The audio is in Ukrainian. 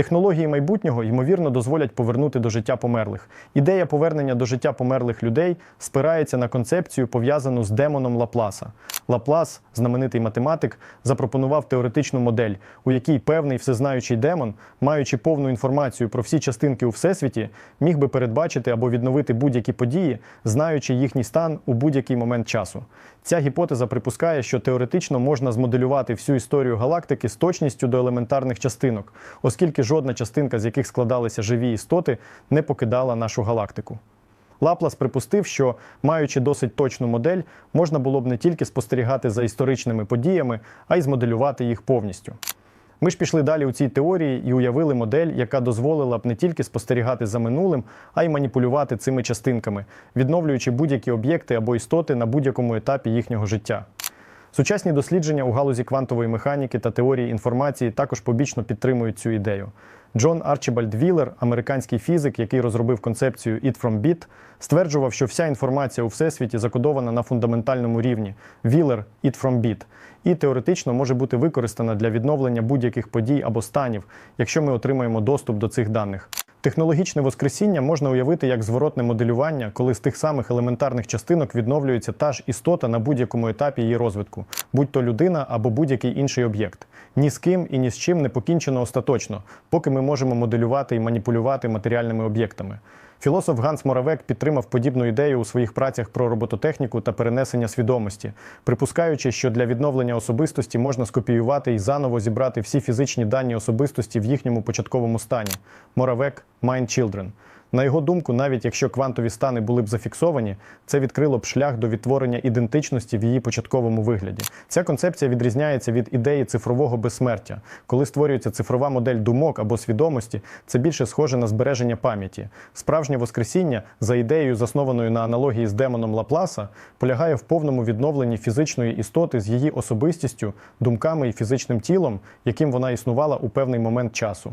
Технології майбутнього ймовірно дозволять повернути до життя померлих. Ідея повернення до життя померлих людей спирається на концепцію, пов'язану з демоном Лапласа. Лаплас, знаменитий математик, запропонував теоретичну модель, у якій певний всезнаючий демон, маючи повну інформацію про всі частинки у всесвіті, міг би передбачити або відновити будь-які події, знаючи їхній стан у будь-який момент часу. Ця гіпотеза припускає, що теоретично можна змоделювати всю історію галактики з точністю до елементарних частинок, оскільки жодна частинка, з яких складалися живі істоти, не покидала нашу галактику. Лаплас припустив, що, маючи досить точну модель, можна було б не тільки спостерігати за історичними подіями, а й змоделювати їх повністю. Ми ж пішли далі у цій теорії і уявили модель, яка дозволила б не тільки спостерігати за минулим, а й маніпулювати цими частинками, відновлюючи будь-які об'єкти або істоти на будь-якому етапі їхнього життя. Сучасні дослідження у галузі квантової механіки та теорії інформації також побічно підтримують цю ідею. Джон Арчібальд Віллер, американський фізик, який розробив концепцію «It from bit», стверджував, що вся інформація у всесвіті закодована на фундаментальному рівні Віллер «It from bit» і теоретично може бути використана для відновлення будь-яких подій або станів, якщо ми отримаємо доступ до цих даних. Технологічне воскресіння можна уявити як зворотне моделювання, коли з тих самих елементарних частинок відновлюється та ж істота на будь-якому етапі її розвитку, будь то людина або будь-який інший об'єкт. Ні з ким і ні з чим не покінчено остаточно, поки ми можемо моделювати і маніпулювати матеріальними об'єктами. Філософ Ганс Моравек підтримав подібну ідею у своїх працях про робототехніку та перенесення свідомості, припускаючи, що для відновлення особистості можна скопіювати і заново зібрати всі фізичні дані особистості в їхньому початковому стані. Моравек Mind Children. На його думку, навіть якщо квантові стани були б зафіксовані, це відкрило б шлях до відтворення ідентичності в її початковому вигляді. Ця концепція відрізняється від ідеї цифрового безсмертя. Коли створюється цифрова модель думок або свідомості, це більше схоже на збереження пам'яті. Справжнє воскресіння, за ідеєю, заснованою на аналогії з демоном Лапласа, полягає в повному відновленні фізичної істоти з її особистістю, думками і фізичним тілом, яким вона існувала у певний момент часу.